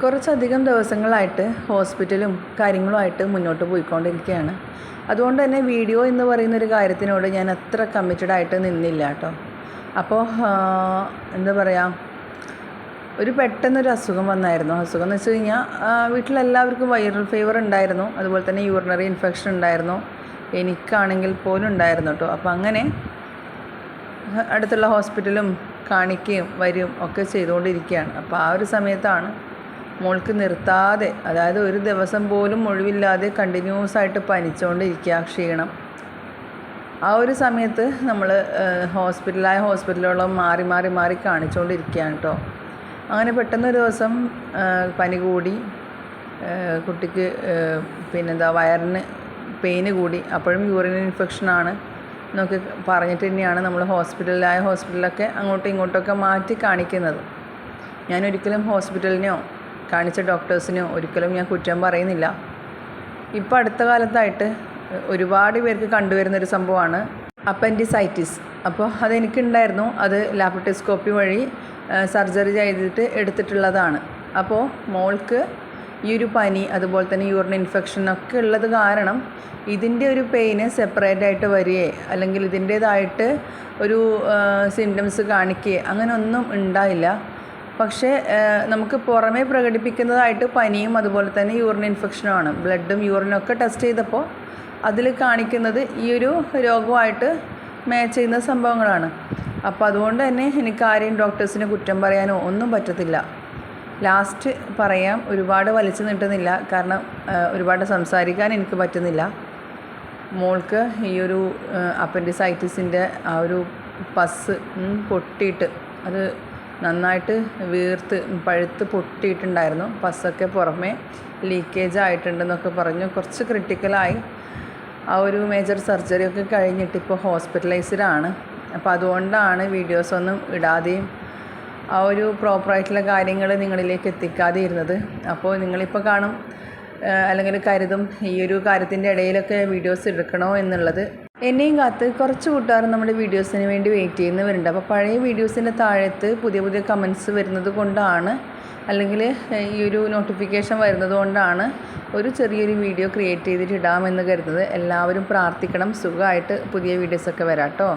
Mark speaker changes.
Speaker 1: കുറച്ചധികം ദിവസങ്ങളായിട്ട് ഹോസ്പിറ്റലും കാര്യങ്ങളുമായിട്ട് മുന്നോട്ട് പോയിക്കൊണ്ടിരിക്കുകയാണ്. അതുകൊണ്ട് തന്നെ വീഡിയോ എന്ന് പറയുന്ന ഒരു കാര്യത്തിനോട് ഞാൻ അത്ര കമ്മിറ്റഡ് ആയിട്ട് നിന്നില്ല കേട്ടോ. അപ്പോൾ എന്താ പറയുക ഒരു പെട്ടെന്നൊരു അസുഖം വന്നായിരുന്നു. അസുഖം എന്ന് വെച്ച് കഴിഞ്ഞാൽ വീട്ടിലെല്ലാവർക്കും വൈറൽ ഫീവർ ഉണ്ടായിരുന്നു. അതുപോലെ തന്നെ യൂറിനറി ഇൻഫെക്ഷൻ ഉണ്ടായിരുന്നു. എനിക്കാണെങ്കിൽ പോലും ഉണ്ടായിരുന്നു കേട്ടോ. അപ്പോൾ അങ്ങനെ അടുത്തുള്ള ഹോസ്പിറ്റലും കാണിക്കുകയും വരും ഒക്കെ ചെയ്തുകൊണ്ടിരിക്കുകയാണ്. അപ്പോൾ ആ ഒരു സമയത്താണ് മോൾക്ക് നിർത്താതെ അതായത് ഒരു ദിവസം പോലും ഒഴിവില്ലാതെ കണ്ടിന്യൂസ് ആയിട്ട് പനിച്ചുകൊണ്ടിരിക്കുക ക്ഷീണം. ആ ഒരു സമയത്ത് നമ്മൾ ഹോസ്പിറ്റലായ ഹോസ്പിറ്റലുകളും മാറി മാറി മാറി കാണിച്ചുകൊണ്ടിരിക്കുകയാണ് കേട്ടോ അങ്ങനെ പെട്ടെന്നൊരു ദിവസം പനി കൂടി കുട്ടിക്ക് പിന്നെന്താ വയറിന് പെയിന് കൂടി അപ്പോഴും യൂറിൻ ഇൻഫെക്ഷനാണ് എന്നൊക്കെ പറഞ്ഞിട്ട് തന്നെയാണ് നമ്മൾ ഹോസ്പിറ്റലിലായ ഹോസ്പിറ്റലൊക്കെ അങ്ങോട്ടും ഇങ്ങോട്ടൊക്കെ മാറ്റി കാണിക്കുന്നത്. ഞാൻ ഒരിക്കലും ഹോസ്പിറ്റലിനെയോ കാണിച്ച ഡോക്ടേഴ്സിന് ഒരിക്കലും ഞാൻ കുറ്റം പറയുന്നില്ല. ഇപ്പോൾ അടുത്ത കാലത്തായിട്ട് ഒരുപാട് പേർക്ക് കണ്ടുവരുന്നൊരു സംഭവമാണ് അപ്പൻഡിസൈറ്റിസ്. അപ്പോൾ അതെനിക്കുണ്ടായിരുന്നു. അത് ലാപ്രോട്ടോസ്കോപ്പി വഴി സർജറി ചെയ്തിട്ട് എടുത്തിട്ടുള്ളതാണ്. അപ്പോൾ മോൾക്ക് ഈ ഒരു പനി അതുപോലെ തന്നെ യൂറിൻ ഇൻഫെക്ഷൻ ഒക്കെ ഉള്ളത് കാരണം ഇതിന്റെ ഒരു പെയിന് സെപ്പറേറ്റ് ആയിട്ട് വരികയെ അല്ലെങ്കിൽ ഇതിന്റേതായിട്ട് ഒരു സിംറ്റംസ് കാണിക്കുകയെ അങ്ങനെ ഒന്നും ഉണ്ടായില്ല. പക്ഷേ നമുക്ക് പുറമേ പ്രകടിപ്പിക്കുന്നതായിട്ട് പനിയും അതുപോലെ തന്നെ യൂറിൻ ഇൻഫെക്ഷനും ആണ്. ബ്ലഡും യൂറിനും ഒക്കെ ടെസ്റ്റ് ചെയ്തപ്പോൾ അതിൽ കാണിക്കുന്നത് ഈ ഒരു രോഗമായിട്ട് മാച്ച് ചെയ്യുന്ന സംഭവങ്ങളാണ്. അപ്പോൾ അതുകൊണ്ട് തന്നെ എനിക്ക് ആരെയും ഡോക്ടേഴ്സിന് കുറ്റം പറയാനോ ഒന്നും പറ്റത്തില്ല. ലാസ്റ്റ് പറയാം ഒരുപാട് വലിച്ചു നീട്ടുന്നില്ല. കാരണം ഒരുപാട് സംസാരിക്കാൻ എനിക്ക് പറ്റുന്നില്ല. മോൾക്ക് ഈ ഒരു അപ്പൻഡിസൈറ്റിസിന്റെ ആ ഒരു പസ് പൊട്ടിയിട്ട് അത് നന്നായിട്ട് വീർത്ത് പഴുത്ത് പൊട്ടിയിട്ടുണ്ടായിരുന്നു. പസ്സൊക്കെ പുറമേ ലീക്കേജ് ആയിട്ടുണ്ടെന്നൊക്കെ പറഞ്ഞു. കുറച്ച് ക്രിട്ടിക്കലായി ആ ഒരു മേജർ സർജറി ഒക്കെ കഴിഞ്ഞിട്ട് ഇപ്പോൾ ഹോസ്പിറ്റലൈസ്ഡാണ് അപ്പോൾ അതുകൊണ്ടാണ് വീഡിയോസ് ഒന്നും ഇടാതെയും ആ ഒരു പ്രോപ്പറായിട്ടുള്ള കാര്യങ്ങൾ നിങ്ങളിലേക്ക് എത്തിക്കാതെ ഇരുന്നത് അപ്പോൾ നിങ്ങളിപ്പോൾ കാണും അല്ലെങ്കിൽ കരുതും ഈ ഒരു കാര്യത്തിന്റെ ഇടയിലൊക്കെ വീഡിയോസ് എടുക്കണോ എന്നുള്ളത്. എന്നെയും കാത്ത് കുറച്ച് കൂട്ടുകാർ നമ്മുടെ വീഡിയോസിന് വേണ്ടി വെയിറ്റ് ചെയ്യുന്നവരുണ്ട്. അപ്പോൾ പഴയ വീഡിയോസിന്റെ താഴത്ത് പുതിയ പുതിയ കമൻസ് വരുന്നത് കൊണ്ടാണ് അല്ലെങ്കിൽ ഈ ഒരു നോട്ടിഫിക്കേഷൻ വരുന്നത് കൊണ്ടാണ് ഒരു ചെറിയൊരു വീഡിയോ ക്രിയേറ്റ് ചെയ്തിട്ട് ഇടാമെന്ന് കരുതുന്നത്. എല്ലാവരും പ്രാർത്ഥിക്കണം. സുഖമായിട്ട് പുതിയ വീഡിയോസൊക്കെ വരാം കേട്ടോ